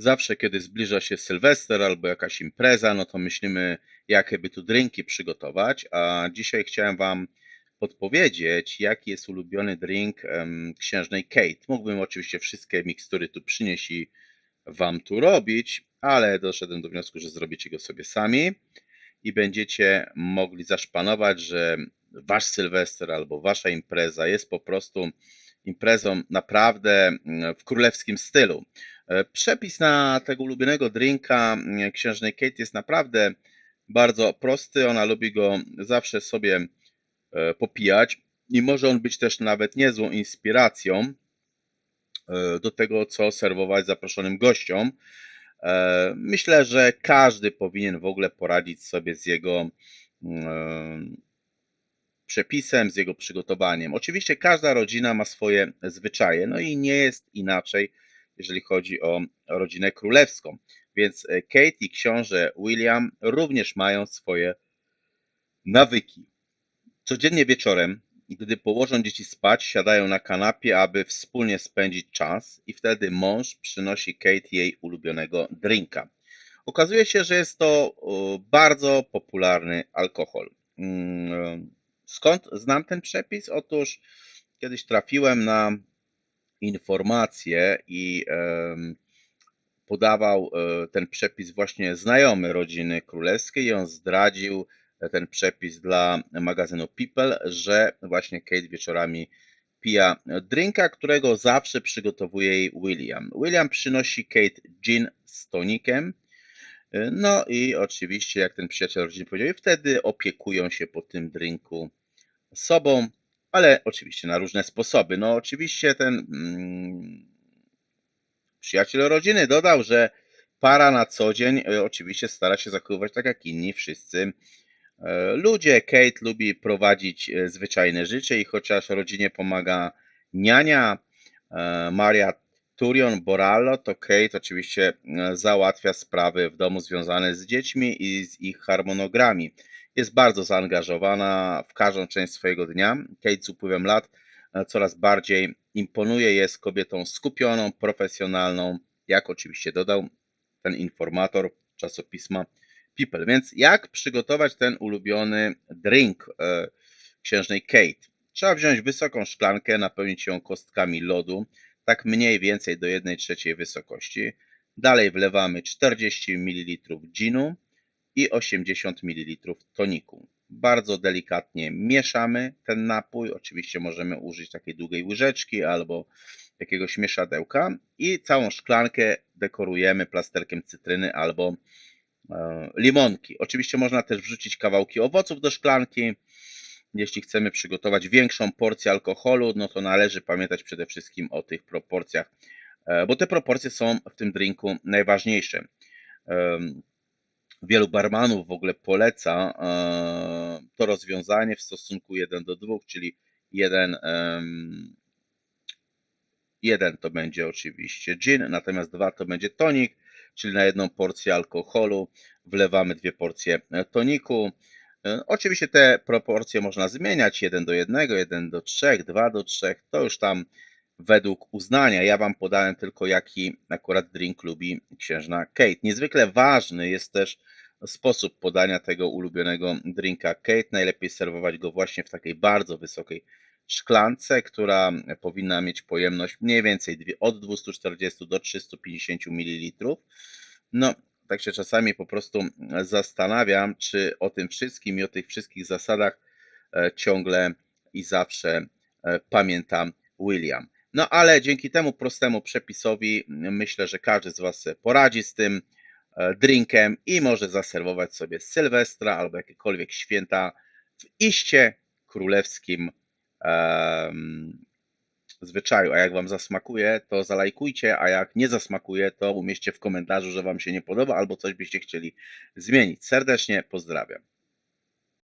Zawsze, kiedy zbliża się Sylwester albo jakaś impreza, no to myślimy, jakie by tu drinki przygotować. A dzisiaj chciałem Wam podpowiedzieć, jaki jest ulubiony drink em, księżnej Kate. Mógłbym oczywiście wszystkie mikstury tu przynieść i Wam tu robić, ale doszedłem do wniosku, że zrobicie go sobie sami i będziecie mogli zaszpanować, że Wasz Sylwester albo Wasza impreza jest po prostu imprezą naprawdę mm, w królewskim stylu. E, Przepis na tego ulubionego drinka mm, księżnej Kate jest naprawdę bardzo prosty. Ona lubi go zawsze sobie e, popijać i może on być też nawet niezłą inspiracją e, do tego, co serwować zaproszonym gościom. Myślę, że każdy powinien w ogóle poradzić sobie z jego mm, przepisem, z jego przygotowaniem. Oczywiście każda rodzina ma swoje zwyczaje, no i nie jest inaczej, jeżeli chodzi o rodzinę królewską. Więc e, Kate i książę William również mają swoje nawyki. Codziennie wieczorem, gdy położą dzieci spać, siadają na kanapie, aby wspólnie spędzić czas, i wtedy mąż przynosi Kate jej ulubionego drinka. Okazuje się, że jest to bardzo popularny alkohol. Skąd znam ten przepis? Otóż kiedyś trafiłem na informację i podawał e, ten przepis właśnie znajomy rodziny królewskiej i on zdradził e, ten przepis dla magazynu People, że właśnie Kate wieczorami pija drinka, którego zawsze przygotowuje jej William. William przynosi Kate gin z tonikiem, e, no i oczywiście, jak ten przyjaciel rodziny powiedział, i wtedy opiekują się po tym drinku sobą, ale oczywiście na różne sposoby. No oczywiście ten mm, przyjaciel rodziny dodał, że para na co dzień e, oczywiście stara się zachowywać tak jak inni wszyscy e, ludzie. Kate lubi prowadzić e, zwyczajne życie i chociaż rodzinie pomaga niania Maria Turion Borallo, to Kate oczywiście załatwia sprawy w domu związane z dziećmi i z ich harmonogramami. Jest bardzo zaangażowana w każdą część swojego dnia. Kate z upływem lat e, coraz bardziej imponuje, jest kobietą skupioną, profesjonalną, jak oczywiście dodał ten informator czasopisma People. Więc jak przygotować ten ulubiony drink e, księżnej Kate? Trzeba wziąć wysoką szklankę, napełnić ją kostkami lodu, tak mniej więcej do 1 trzeciej wysokości. Dalej wlewamy 40 ml ginu i 80 ml toniku. Bardzo delikatnie mieszamy ten napój. Oczywiście możemy użyć takiej długiej łyżeczki albo jakiegoś mieszadełka i całą szklankę dekorujemy plasterkiem cytryny albo e, limonki. Oczywiście można też wrzucić kawałki owoców do szklanki. Jeśli chcemy przygotować większą porcję alkoholu, no to należy pamiętać przede wszystkim o tych proporcjach, e, bo te proporcje są w tym drinku najważniejsze. Wielu barmanów w ogóle poleca e, to rozwiązanie w stosunku 1 do 2, czyli 1, em, jeden to będzie oczywiście gin, natomiast 2 to będzie tonik, czyli na jedną porcję alkoholu wlewamy dwie porcje e, toniku. E, Oczywiście te proporcje można zmieniać 1 do 1, 1 do 3, 2 do 3, to już tam według uznania. Ja Wam podałem tylko jaki akurat drink lubi księżna Kate. Niezwykle ważny jest też sposób podania tego ulubionego drinka Kate. Najlepiej serwować go właśnie w takiej bardzo wysokiej szklance, która powinna mieć pojemność mniej więcej od 240 do 350 ml. No, tak się czasami po prostu zastanawiam, czy o tym wszystkim i o tych wszystkich zasadach e, ciągle i zawsze e, pamiętam William. No ale dzięki temu prostemu przepisowi m, myślę, że każdy z Was poradzi z tym e, drinkiem i może zaserwować sobie Sylwestra albo jakiekolwiek święta w iście królewskim em, zwyczaju. A jak Wam zasmakuje, to zalajkujcie, a jak nie zasmakuje, to umieśćcie w komentarzu, że Wam się nie podoba albo coś byście chcieli zmienić. Serdecznie pozdrawiam.